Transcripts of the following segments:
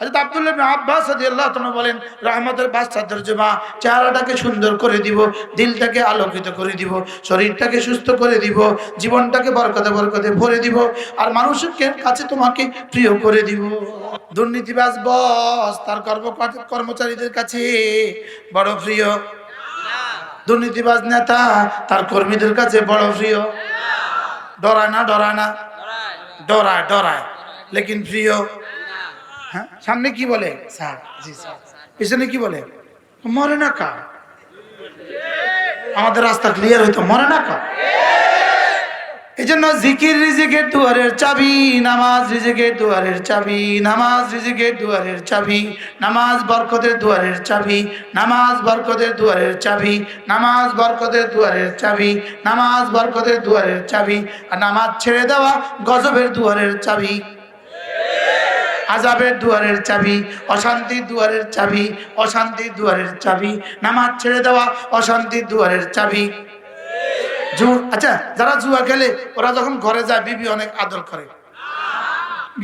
হযরত আব্দুল্লাহ আব্বাস রাদিয়াল্লাহু তাআলা বলেন, রহমতের বাদশা তরজমা চেহারাটাকে সুন্দর করে দিব, দিলটাকে আলোকিত করে দিব, শরীরটাকে সুস্থ করে দিব, জীবনটাকে বরকতে বরকতে ভরে দিব, আর মানুষের কাছে তোমাকে প্রিয় করে দিব। দুর্নীতিবাজ বস, তার কর্ম কর্মচারীদের কাছে বড় প্রিয়। দুর্নীতিবাজ নেতা, তার কর্মীদের কাছে বড় প্রিয়। ডরায় না ডরায় না। ডরায় ডরায়। লেকিন প্রিয়। হ্যাঁ? সামনে কি বলে? স্যার জি স্যার। পিছনে কি বলে? মরে না কা। আমাদের রাস্তা ক্লিয়ার হইতো মরে না কা। এই জন্য জিকির রিজিকের দুয়ারের চাবি নামাজ রিজিকের দুয়ারের চাবি নামাজ রিজিকের দুয়ারের চাবি নামাজ বরকতের দুয়ারের চাবি নামাজ বরকতের দুয়ারের চাবি নামাজ বরকতের দুয়ারের চাবি নামাজ বরকতের দুয়ারের চাবি আর নামাজ ছেড়ে দেওয়া গজবের দুয়ারের চাবি। আজাবের দুয়ারের চাবি, অশান্তির দুয়ারের চাবি, অশান্তির দুয়ারের চাবি, নামাজ ছেড়ে দেওয়া অশান্তির দুয়ারের চাবি। জু আচ্ছা যারা জুয়া খেলে, ওরা যখন ঘরে যায়, বিবি অনেক আদর করে।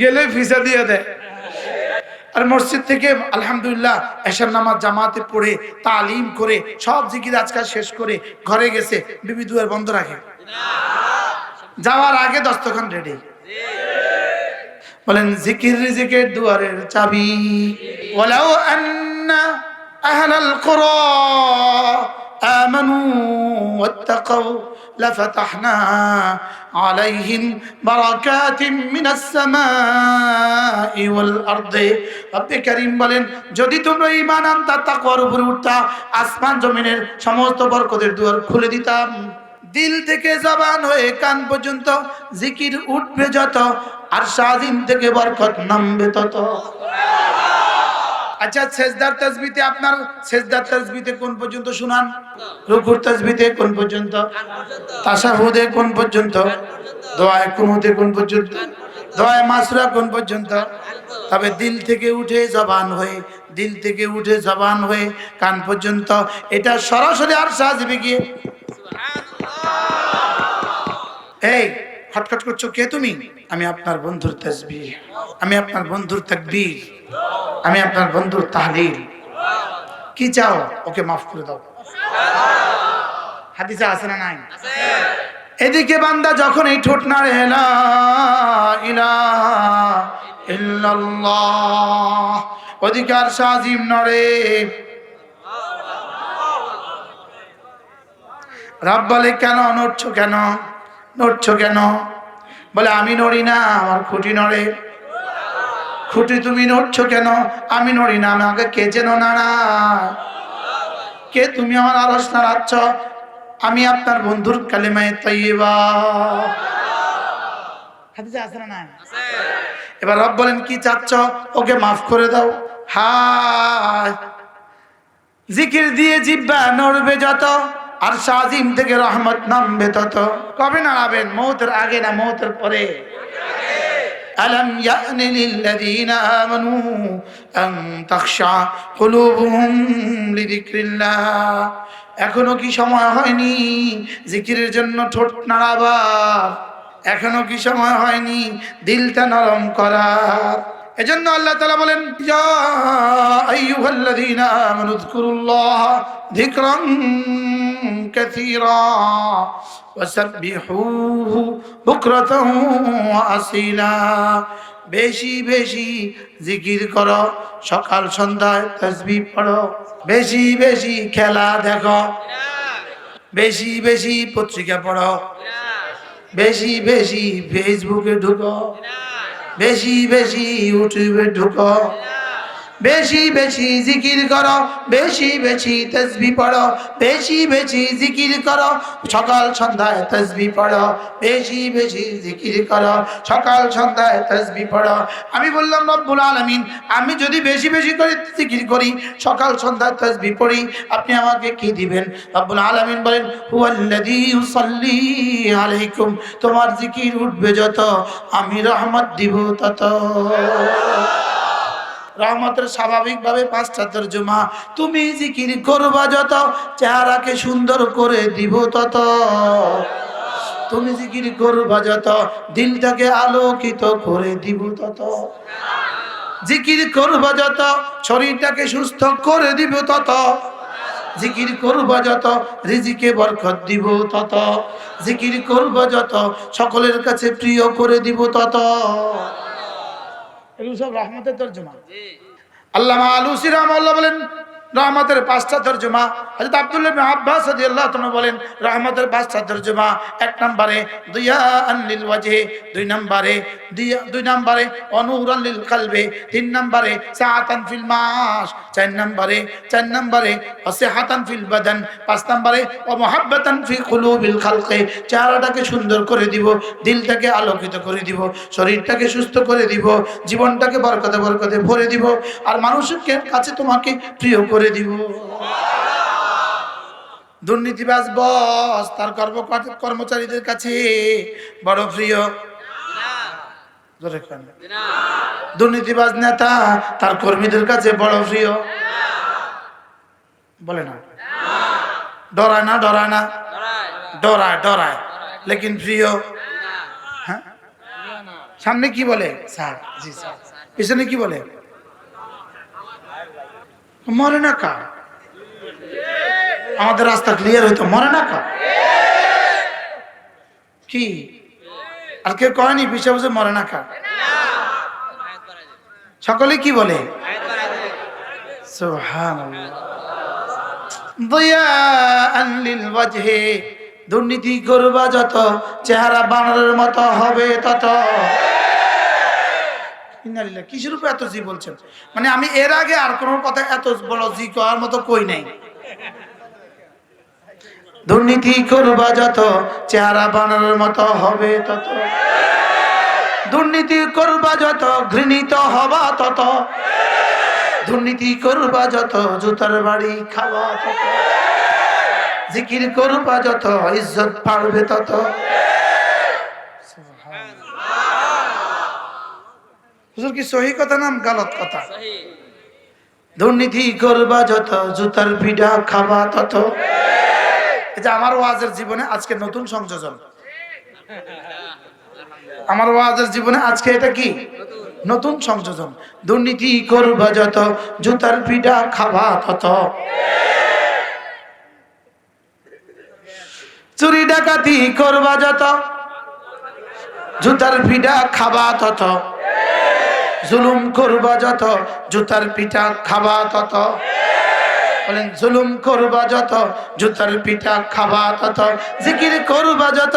গেলে ভিসা দিয়ে দেয়। আর মসজিদ থেকে, আলহামদুলিল্লাহ, এশার নামাজ জামাতে পড়ে, তালিম করে, সব জিকির আজকাল শেষ করে, ঘরে গেছে, বিবি দুয়ার বন্ধ রাখে। যাওয়ার আগে দস্তখান রেডি বলেন, জিকির রিজিকের দুয়ারের চাবি। ওয়ালাউ আন্না আহলাল কুরা আমানু ওয়াত্তাকাউ আলাইহিম বারাকাতিম মিনাস সামাই ওয়াল আরদি। রব্বে কারীম বলেন, যদি তোমরা ঈমান আনতা, তাকওয়ার উপরে উঠতা, আসমান জমিনের সমস্ত বরকতের দুয়ার খুলে দিতাম। দিল থেকে জবান হয়ে কান পর্যন্ত জিকির উঠবে যত, আর সাজিম থেকে বরকত নামবে তত। আচ্ছা সেজদার তাসবিতে আপনার, সেজদার তাসবিতে কোন পর্যন্ত শুনান? রুকুর তাসবিতে কোন পর্যন্ত? তাশাহুদে কোন পর্যন্ত? দোয়ায় কুনুতে কোন পর্যন্ত? দোয়ায় মাসরা কোন পর্যন্ত? তবে দিল থেকে উঠে জবান হয়ে, দিল থেকে উঠে জবান হয়ে কান পর্যন্ত। এটা সরাসরি আর সাজবে গিয়ে। এই খটখট করছ কে তুমি? আমি আপনার বন্ধুর তসবি আমি আপনার বন্ধুর তাকবীর। আমি আপনার বন্ধুর তাহলিল। কি চাও? ওকে মাফ করে দাও। হাদিসে আছে না নাই? এদিকে বান্দা যখন এই ঠোঁট নাড়ে অধিকার সাজিম নড়ে। রব বলে কেন নড়ছো কেন? নড়ছো কেন? বলে, আমি নড়ি না, আমার খুঁটি নড়ে। খুঁটি তুমি নড়ছ কেন? আমি নড়ি না আমাকে কে যেন নাড়া কে তুমি আমার আরস নাড়াচ্ছ? আমি আপনার বন্ধুর কালেমায় নাই? এবার রব বলেন, কি চাচ্ছ? ওকে মাফ করে দাও। হা জিকির দিয়ে জিব্বা নড়বে যত। আর সাজিম থেকে রহমত নামবে তত কবে নাড়াবেন মৌতের আগে না মৌতের পরে ألم يأن للذين آمنوا أن تخشع قلوبهم لذكر الله এখনো কি সময় হয়নি জিকিরের জন্য ঠোঁট নাড়াবার এখনো কি সময় হয়নি দিলটা নরম করার এজন্য আল্লাহ তাআলা বলেন বেশি বেশি জিকির করো, সকাল সন্ধ্যায় তাসবিহ পড়ো, বেশি বেশি খেলা দেখো, বেশি বেশি পত্রিকা পড়ো, বেশি বেশি ফেসবুকে ঢুকো বেশি বেশি ইউটিউবে ঢুকো। বেশি বেশি জিকির করো, বেশি বেশি তসবি পড়ো, বেশি বেশি জিকির করো, সকাল সন্ধ্যায় তসবি পড়ো, বেশি বেশি জিকির করো, সকাল সন্ধ্যায় তসবি পড়ো। আমি বললাম, রব্বুল আলামিন, আমি যদি বেশি বেশি করে জিকির করি, সকাল সন্ধ্যায় তসবি পড়ি, আপনি আমাকে কি দিবেন? রব্বুল আলামিন বলেন, হুয়াল্লাযী ইউসাল্লি আলাইকুম, তোমার জিকির উঠবে যত, আমি রহমত দিব তত। রহমতের স্বাভাবিকভাবে পাঁচটা তর্জমা। তুমি জিকির করবা যত, চেহারাকে সুন্দর করে দিব তত। তুমি জিকির করবা যত, দিলটাকে আলোকিত করে দিব তত। জিকির করব যত, শরীরটাকে সুস্থ করে দিব তত। জিকির করব যত, রিজিকে বরকত দিব তত। জিকির করব যত, সকলের কাছে প্রিয় করে দিব তত। এগুলো সব রহমতের তর্জমা। আল্লামা আলুসি রহমাল্লাহ বলেন রহমতের পাঁচটা তর্জমা। হযরত আব্দুল্লাহ আব্বাস রাদিয়াল্লাহু তাআলা বলেন, রহমতের পাঁচটা তর্জমা, এক নম্বরে দুইয়া আনলিল ওয়াজহে, দুই নম্বরে দুই নম্বরে, অনুরান লিল কলবে, তিন নম্বরে, সাআতান ফিল মাস চার নম্বরে চার নম্বরে ওয়াসিহাতান ফিল বাদান, পাঁচ নম্বরে, ওয়া মুহাব্বাতান ফি কুলুবিল খালকে, চেহারাটাকে সুন্দর করে দিব, দিলটাকে আলোকিত করে দিব, শরীরটাকে সুস্থ করে দিব, জীবনটাকে বরকতে বরকতে ভরে দিব, আর মানুষের কাছে তোমাকে প্রিয় করে দিব। দুর্নীতিবাজ বস, তার কর্ম কর্মচারীদের কাছে বড় প্রিয়। দুর্নীতিবাজ নেতা, তার কর্মীদের কাছে বড় প্রিয়। বলে না। ডরায় না ডরায় না। ডরায় ডরায়, লেকিন প্রিয়। হ্যাঁ? সামনে কি বলে? স্যার, জি, স্যার। পিছনে কি বলে? মরে না কা আমাদের রাস্তা ক্লিয়ার হইতো, মরে না কা কি? আর কেউ কয়নি পিছিয়ে বসে মরে না কা সকলে কি বলে? দুর্নীতি করবা যত, চেহারা বানরের মতো হবে তত। ইন্নালিল্লাহ, কিসের উপর এত জি বলছেন? মানে আমি এর আগে আর কোনো কথা এত বড় জি করার মতো কই নাই। দুর্নীতি করবা যত, চেহারা বানরের মতো হবে তত। দুর্নীতি করবা যত, ঘৃণিত হবা তত। দুর্নীতি করবা যত, জুতার বাড়ি খাওয়া তত। জিকির করবা যত, ইজ্জত পারবে তত। হুজুর কি সহি কথা নাম গালত কথা? দুর্নীতি করবা যত জুতার পিঠা খাবা তত। এটা আমার ওয়াজের জীবনে আজকে নতুন সংযোজন। আমার ওয়াজের জীবনে আজকে এটা কি? নতুন। সংযোজন। দুর্নীতি করবা যত জুতার পিঠা খাবা তত। চুরি ডাকাতি করবা যত জুতার পিঠা খাবা তত। জুলুম করবা যত, জুতার পিঠা খাবা তত। বলেন, জুলুম করবা যত, জুতার পিঠা খাবা তত। জিকির করবা যত,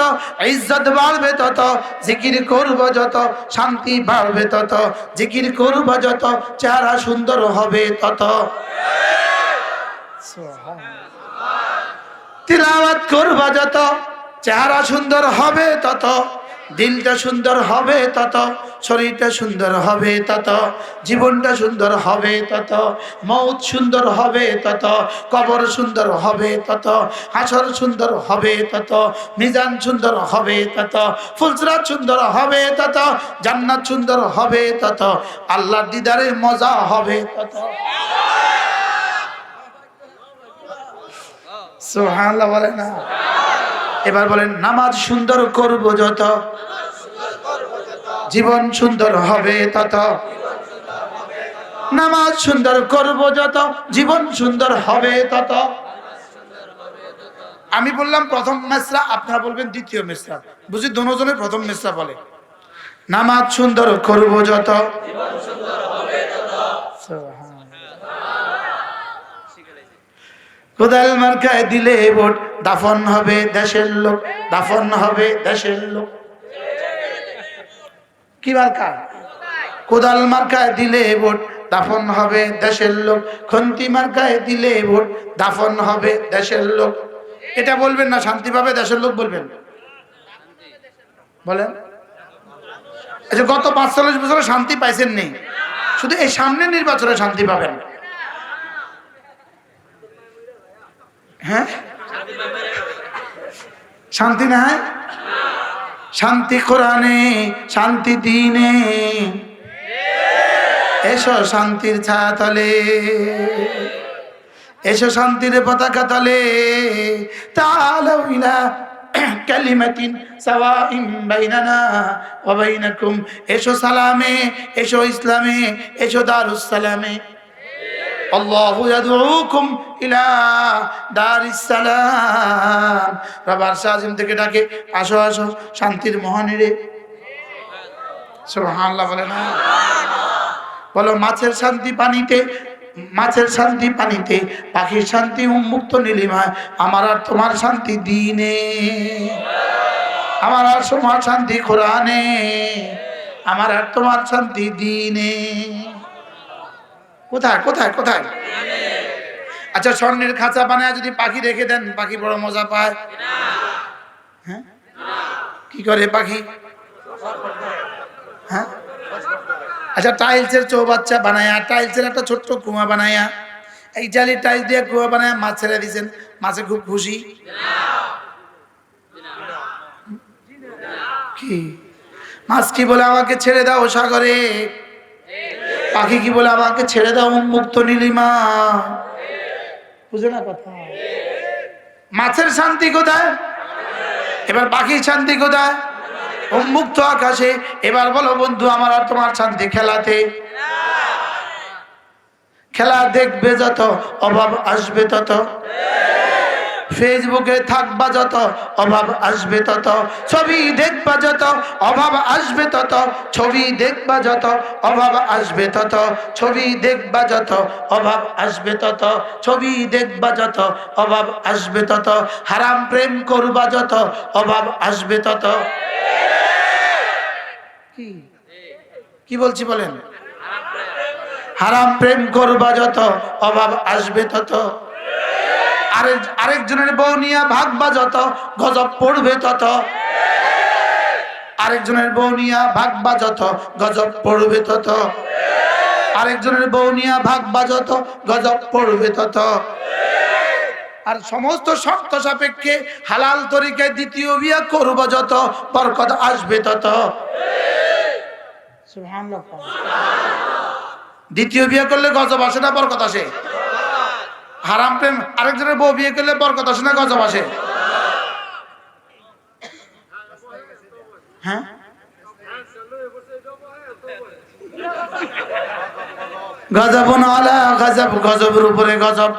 ইজ্জত বাড়বে তত। জিকির করবা যত, শান্তি বাড়বে তত। জিকির করবা যত, চেহারা সুন্দর হবে তত। তিলাওয়াত করবা যত, চেহারা সুন্দর হবে তত। দিলটা সুন্দর হবে তত, শরীরটা সুন্দর হবে তত, জীবনটা সুন্দর হবে তত মৌত সুন্দর হবে তত, কবর সুন্দর হবে তত, হাসর সুন্দর হবে তত, মিজান সুন্দর হবে তত, ফুলসরাত সুন্দর হবে তত, জান্নাত সুন্দর হবে তত, আল্লাহর দিদারে মজা হবে তত। সুবহানাল্লাহ বলে না? এবার বলেন, নামাজ সুন্দর করব যত, জীবন সুন্দর হবে তত, নামাজ সুন্দর করব যত, জীবন সুন্দর হবে তত। আমি বললাম, প্রথম মেসরা, আপনারা বলবেন দ্বিতীয় মেসরা। বুঝি দুজনে প্রথম মেসরা বলে। নামাজ সুন্দর করব যত। কোদাল মার্কায় দিলে ভোট দাফন হবে দেশের লোক, দাফন হবে দেশের লোক। কি মার্কা? কোদাল মার্কায় দিলে ভোট, দাফন হবে দেশের লোক। খন্তি মার্কায় দিলে ভোট, দাফন হবে দেশের লোক। এটা বলবেন না শান্তি পাবে দেশের লোক বলবেন। বলেন। আচ্ছা গত পাঁচচল্লিশ বছরে শান্তি পাইছেন নেই শুধু এই সামনের নির্বাচনে শান্তি পাবেন। হ্যাঁ? শান্তি না শান্তি কোরআনে, শান্তি দিনে। এসো শান্তির ছায়া তলে এসো শান্তির পতাকা তলে। তাহলে কালিমাতিন এসো সালামে, এসো ইসলামে, এসো দারুস সালামে। আল্লাহু ইয়াদউকুম ইলা দারিস সালাম রবার সাজিম থেকে ডাকে, আসো আসো, শান্তির মহানিরে। সুবহানাল্লাহ বলে না। বলো, মাছের শান্তি পানিতে, মাছের শান্তি পানিতে পাখির শান্তি উন্মুক্ত নীলিমায়, আমার আর তোমার শান্তি দিনে। আমার আর তোমার শান্তি কোরআনে। আমার আর তোমার শান্তি দিনে। কোথায় কোথায় কোথায়? আচ্ছা স্বর্ণের খাঁচা বানায় যদি পাখি রেখে দেন, পাখি বড় মজা পায়। হ্যাঁ? কি করে পাখি? হ্যাঁ? আচ্ছা টাইলসের চৌবাচ্চা বানায়া, টাইলসের একটা ছোট্ট কুয়া বানায়া, এই জালি টাইলস দিয়ে কুয়া বানায়া মাছ ছেড়ে দিয়েছেন। মাছে খুব খুশি? কি? মাছ কি বলে আমাকে ছেড়ে দাও সাগরে? পাখি কি বলে আমাকে ছেড়ে দাও উন্মুক্ত নীলিমা? বুঝে না কথা। মাছের শান্তি কোথায়? এবার পাখির শান্তি কোথায়? উন্মুক্ত আকাশে। এবার বলো বন্ধু, আমার আর তোমার শান্তি খেলাতে? খেলা দেখবে যত, অভাব আসবে তত। ফেসবুকে থাকবা যত, অভাব আসবে তত, ছবি দেখবা যত, অভাব আসবে তত, ছবি দেখবা যত, অভাব আসবে তত, ছবি দেখবা যত, অভাব আসবে তত, ছবি দেখবা যত, অভাব আসবে তত, হারাম প্রেম করবা যত, অভাব আসবে তত। কি? বলছি বলেন? হারাম প্রেম করবা যত, অভাব আসবে তত। আরেক আরেকজনের বউ নিয়ে ভাগবা যত গজব পড়বে তত। আরেকজনের বউ নিয়ে ভাগবা যত গজব পড়বে তত। আরেকজনের বউ নিয়ে ভাগবা যত গজব পড়বে তত। আর সমস্ত শর্ত সাপেক্ষে হালাল তরিকায় দ্বিতীয় বিয়া করব যত বরকত আসবে তত। দ্বিতীয় বিয়ে করলে গজব আসে না বরকত আসে? হারাম প্রেম, আরেকজনের বউ বিয়ে করলে বরকত আসে না, গজব আসে? হ্যাঁ? গজব নালা গজব, গজবের উপরে গজব।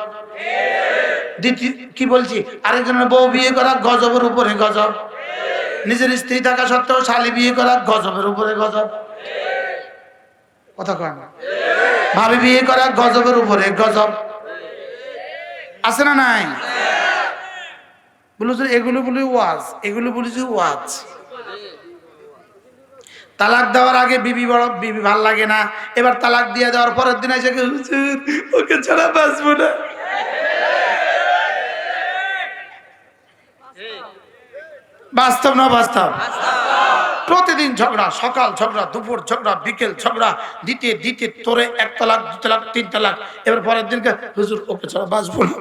কি বলছি? আরেকজনের বউ বিয়ে করা গজবের উপরে গজব। নিজের স্ত্রী থাকা সত্ত্বেও শালি বিয়ে করা গজবের উপরে গজব। কথা কয় না? ভাবি বিয়ে করা গজবের উপরে গজব। আছে না নাই? বলেছে এগুলো বলি ওয়াজ, এগুলো বলেছি ওয়াজ। তালাক দেওয়ার আগে বিবি বড়, বিবি ভালো লাগে না। এবার তালাক দিয়ে দেওয়ার পরের দিন এসে হুজুর, ওকে ছাড়া বাঁচবো না। বাস্তব না বাস্তব প্রতিদিন ঝগড়া, সকাল ঝগড়া, দুপুর ঝগড়া, বিকেল ঝগড়া, দিতে দিতে তোরে এক তালাক, দু তালাক, তিন তালাক। এবার পরের দিনকে, হুজুর, ওকে ছাড়া বাঁচবো না।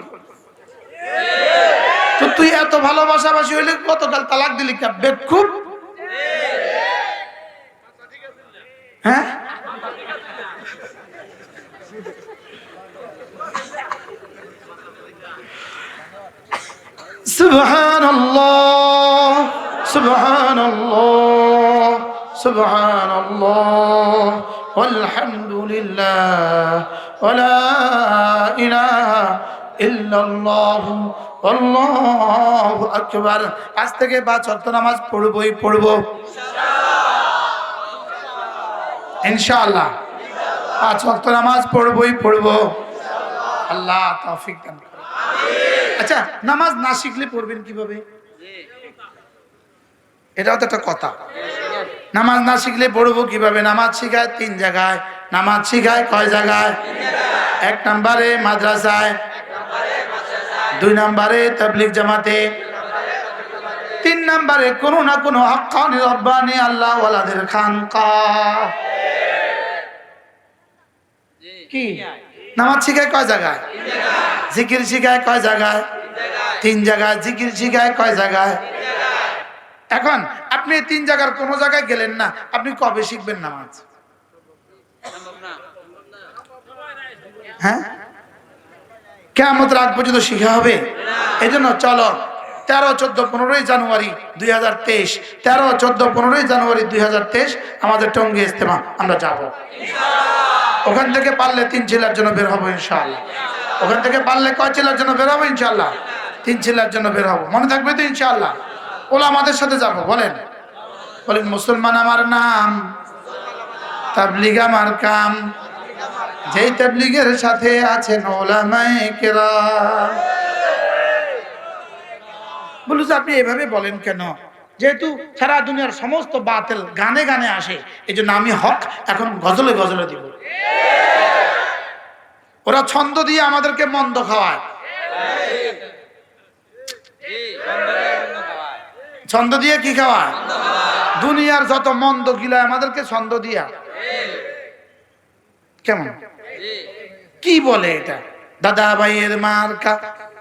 তো তুই এত ভালোবাসাবাসি হইলে গতকাল তালাক দিলি কা বেকুব হ্যাঁ سبحان الله سبحان الله سبحان الله والحمد لله ولا إله আকবার। আজ থেকে বা চত্ব নামাজ পড়বই, পড়ব। ইনশাআল্লাহ। পাঁচ অক্ত নামাজ পড়বই, পড়ব। আল্লাহ তৌফিক দান আচ্ছা নামাজ না শিখলে পড়বেন কীভাবে? এটাও তো একটা কথা। নামাজ না শিখলে পড়ব কীভাবে? নামাজ শিখায় তিন জায়গায়। নামাজ শিখায় কয় জায়গায়? এক নম্বরে মাদ্রাসায়। দুই নম্বরে তাবলিগ জামাতে। তিন নম্বরে কোনো না কোনো হকানি রব্বানি আল্লাহ ওয়ালাদের খানকা। কি? নামাজ শিখায় কয় জায়গায়? জিকির শিখায় কয় জায়গায়? তিন জায়গায়। জিকির শিখায় কয় জায়গায়? এখন আপনি তিন জায়গার কোন জায়গায় গেলেন না, আপনি কবে শিখবেন নামাজ? হ্যাঁ? কেমন রাগ পর্যন্ত শিখা হবে? এই জন্য চলো, তেরো, চোদ্দ, পনেরোই জানুয়ারি দুই হাজার তেইশ, তেরো, চোদ্দ, পনেরোই জানুয়ারি দুই হাজার তেইশ আমাদের টঙ্গি ইস্তেমা আমরা যাব। ওখান থেকে পারলে তিন জেলার জন্য বের হব ইনশাআল্লাহ। ওখান থেকে পারলে কয় জেলার জন্য বের হব ইনশাআল্লাহ? তিন জেলার জন্য বের হব। মনে থাকবে তো ইনশাআল্লাহ। ওলা আমাদের সাথে যাব, বলেন। বলেন, মুসলমান আমার নাম, তাবলিগ আমার কাম। যেই তাবলিগের সাথে আছেন ওলামায়ে কেরাম। বলু যে আপনি এভাবে বলেন কেন? যেহেতু সারা দুনিয়ার সমস্ত বাতিল গানে গানে আসে এই জন্য আমি হক এখন গজলে গজলে দিব। ওরা ছন্দ দিয়ে আমাদেরকে মন্দ খাওয়ায়। ছন্দ দিয়ে কি খাওয়ায়? দুনিয়ার যত মন্দ গিলা আমাদেরকে ছন্দ দিয়া। কেমন? কি বলে এটা? দাদা ভাইয়ের মার্কা,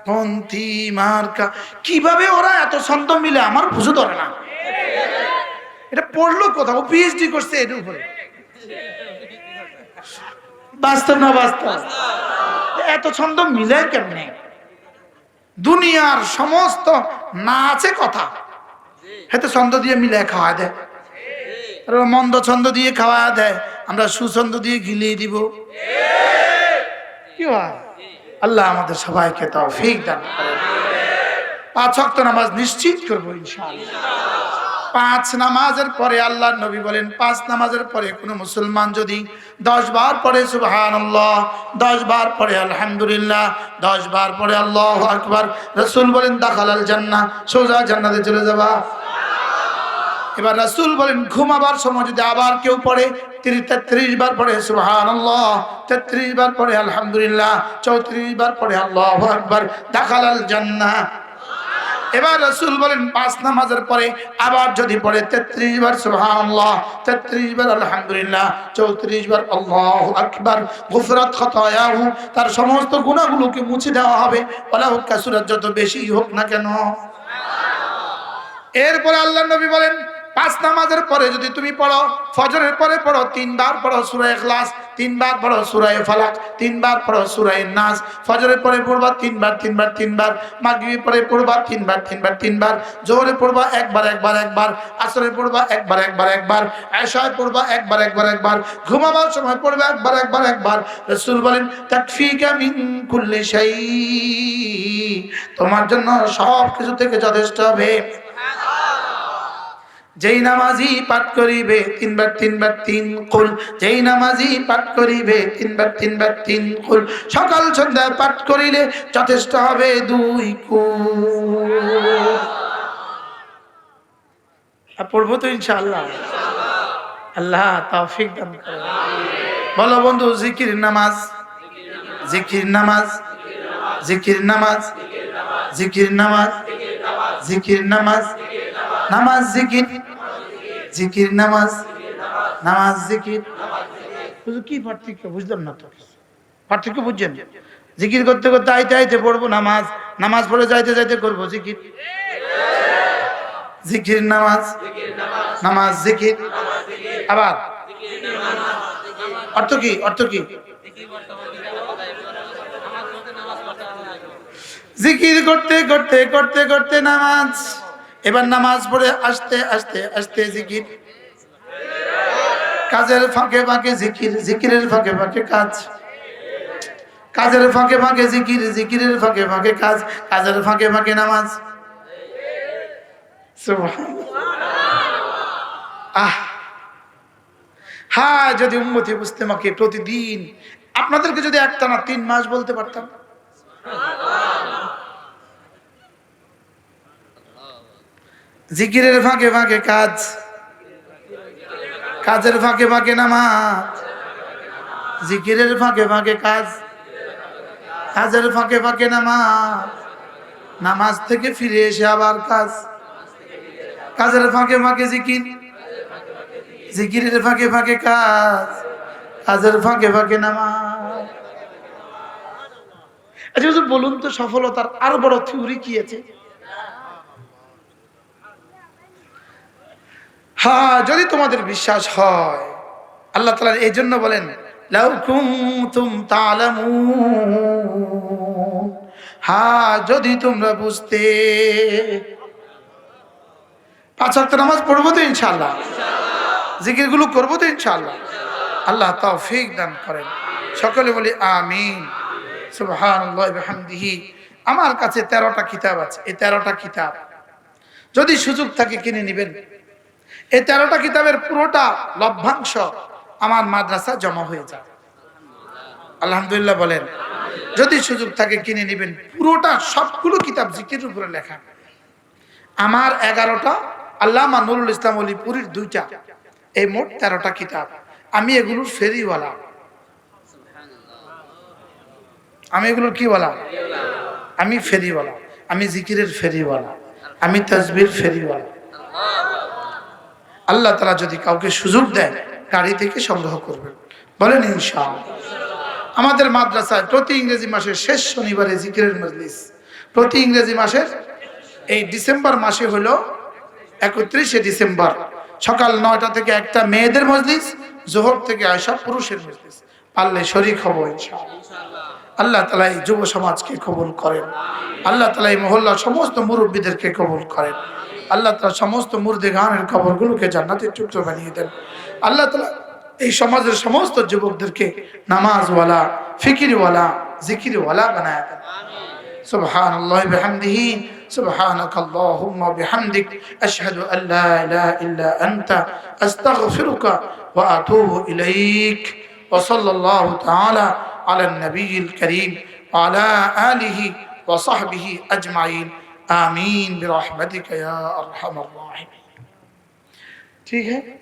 পন্থী মার্কা, কীভাবে ওরা এত ছন্দ মিলে আমার বুঝে ধরে না। এটা পড়ল কোথাও পিএইচডি করছে এর উপরে। বাস্তব না বাস্তব? এত ছন্দ মিলে কেমনে? দুনিয়ার সমস্ত না আছে কথা। হেতে ছন্দ দিয়ে মিলে খাওয়া দেয়। মন্দ ছন্দ দিয়ে খাওয়া দেয়। আমরা সুছন্দ দিয়ে গিলিয়ে দিব। কি আল্লাহ আমাদের সবাইকে তৌফিক দান পাঁচ ওয়াক্ত নামাজ নিশ্চিত করব পাঁচ নামাজের পরে আল্লাহ নবী বলেন, পাঁচ নামাজের পরে কোন মুসলমান যদি দশ বার পরে সুবহান দশ বার পরে আলহামদুলিল্লাহ, দশ বার পরে আল্লাহ আকবার, রসুল বলেন দাখাল আল জান্না সোজা জান্নাতে চলে যাবা। এবার রাসুল বলেন, ঘুমাবার সময় যদি আবার কেউ পড়ে তিনি তেত্রিশ বার পড়ে সুহান আল্লাহ তেত্রিশ বার পড়ে, আলহামদুলিল্লাহ। চৌত্রিশ বার পড়ে, আল্লাহ আকবার। দাখাল জান্না এবার রসুল বলেন, পাঁচ নামাজের পরে আবার যদি পড়ে, তেত্রিশ বার, সুবহানাল্লাহ। তেত্রিশ বার, আলহামদুলিল্লাহ। চৌত্রিশ বার, আল্লাহ আকবার। গুফরাত খতায়াহু। তার সমস্ত গুণাগুলোকে মুছে দেওয়া হবে। ওলা হোক কাসুরাত যত বেশি হোক না কেন। এরপরে আল্লাহ নবী বলেন পাঁচ নামাজের পরে যদি তুমি পড়ো, ফজরের পরে পড়ো, তিনবার পড়ো সুরায় ইখলাস, তিনবার পড়ো সুরায় ফালাক, তিনবার পড়ো সুরায় নাস, ফজরের পরে পড়বা, তিনবার তিনবার তিনবার, মাগরিবের পরে পড়বা, তিনবার তিনবার তিনবার, জোহরে পড়বা, একবার একবার একবার আসরে পড়বা, একবার একবার একবার এশায় পড়বা, একবার একবার একবার, ঘুমাবার সময় পড়বা, একবার একবার একবার, রাসূল বলেন, তাকফিকা মিন কুল্লি শাই তোমার জন্য সব কিছু থেকে যথেষ্ট হবে। যেই নামাজি পাঠ করিবে, তিনবার তিনবার, তিন কুল। যেই নামাজি পাঠ করিবে, তিনবার তিনবার, তিন কুল। সকাল সন্ধ্যা পাঠ করিলে যথেষ্ট হবে দুই কুল। তো ইনশাআল্লাহ। আল্লাহ তৌফিক দান বলো বন্ধু, জিকির নামাজ। জিকির নামাজ। জিকির নামাজ। জিকির নামাজ। জিকির নামাজ। নামাজ জিকির। জিকির নামাজ নামাজ জিকির। কি পার্থক্য? বুঝলাম না তো পার্থক্য বুঝছেন? জিকির করতে করতে আইতে আইতে পড়ব নামাজ নামাজ পড়ে যাইতে যাইতে করব জিকির। জিকির নামাজ নামাজ জিকির। আবার? অর্থ কি? অর্থ কি? জিকির করতে করতে করতে করতে নামাজ। এবার নামাজ পড়ে আসতে আসতে আসতে জিকির। কাজের ফাঁকে ফাঁকে জিকির, জিকিরের ফাঁকে ফাঁকে কাজ। কাজের ফাঁকে ফাঁকে জিকির, জিকিরের ফাঁকে ফাঁকে কাজ। কাজের ফাঁকে ফাঁকে নামাজ। হ্যাঁ যদি উন্মতি বুঝতে মাকে প্রতিদিন আপনাদেরকে যদি একটা না তিন মাস বলতে পারতাম। জিকিরের ফাঁকে ফাঁকে কাজ। কাজের ফাঁকে ফাঁকে নামাজ। জিকিরের ফাঁকে ফাঁকে কাজ। কাজের ফাঁকে ফাঁকে নামাজ। নামাজ থেকে ফিরে এসে আবার কাজ। কাজের ফাঁকে ফাঁকে জিকির। জিকিরের ফাঁকে ফাঁকে কাজ। কাজের ফাঁকে ফাঁকে নামাজ। আচ্ছা বলুন তো সফলতার আরও বড় থিওরি কি আছে? হ্যাঁ যদি তোমাদের বিশ্বাস হয়। আল্লাহ তালা এই জন্য বলেন হা যদি তোমরা বুঝতে পাঁচ ওয়াক্ত নামাজ পড়ব তো ইনশাল্লাহ জিকিরগুলো করব তো ইনশাল্লাহ আল্লাহ তৌফিক দান করেন। সকলে বলি সুবহানাল্লাহি আমার কাছে তেরোটা কিতাব আছে। এই তেরোটা কিতাব যদি সুযোগ থাকে কিনে নেবেন। এই তেরোটা কিতাবের পুরোটা লভ্যাংশ আমার মাদ্রাসা জমা হয়ে যায়। আলহামদুলিল্লাহ বলেন। যদি সুযোগ থাকে কিনে নেবেন। পুরোটা সবগুলো কিতাব জিকির উপরে লেখা। আমার এগারোটা, আল্লামা নুরুল ইসলাম অলি পুরীর দুইটা। এই মোট তেরোটা কিতাব। আমি এগুলোর ফেরিওয়ালা। আমি এগুলোর কি বলা? আমি ফেরিওয়ালা। আমি জিকিরের ফেরিওয়ালা। আমি তসবির ফেরিওয়ালা। আল্লাহ তালা যদি কাউকে সুযোগ দেন গাড়ি থেকে সংগ্রহ করবেন। বলেন ইনশাআল্লাহ। আমাদের মাদ্রাসায় প্রতি ইংরেজি মাসের শেষ শনিবারে জিকিরের মজলিস। প্রতি ইংরেজি মাসের এই ডিসেম্বর মাসে হলো একত্রিশে ডিসেম্বর। সকাল নয়টা থেকে একটা মেয়েদের মজলিস, জোহর থেকে আয়সা পুরুষের মজলিস। পারলে শরিক হব আল্লাহ তালা এই যুব সমাজকে কবুল করেন। আল্লাহ তালা এই মহল্লার সমস্ত মুরব্বীদেরকে কবুল করেন। আল্লাহ তালা সমস্ত মুর্দে গানের খবরগুলোকে জান্নাতের টুকরো বানিয়ে দেন আল্লাহ তালা এই সমাজের সমস্ত যুবকদেরকে নামাজওয়ালা ফিকিরওয়ালা জিকিরওয়ালা বানায় দেন سبحان الله بحمده سبحانك اللهم وبحمدك أشهد أن لا إله إلا أنت أستغفرك وأتوب إليك وصلى الله تعالى على النبي الكريم وعلى آله وصحبه أجمعين آمين برحمتك يا أرحم الراحمين ठीक है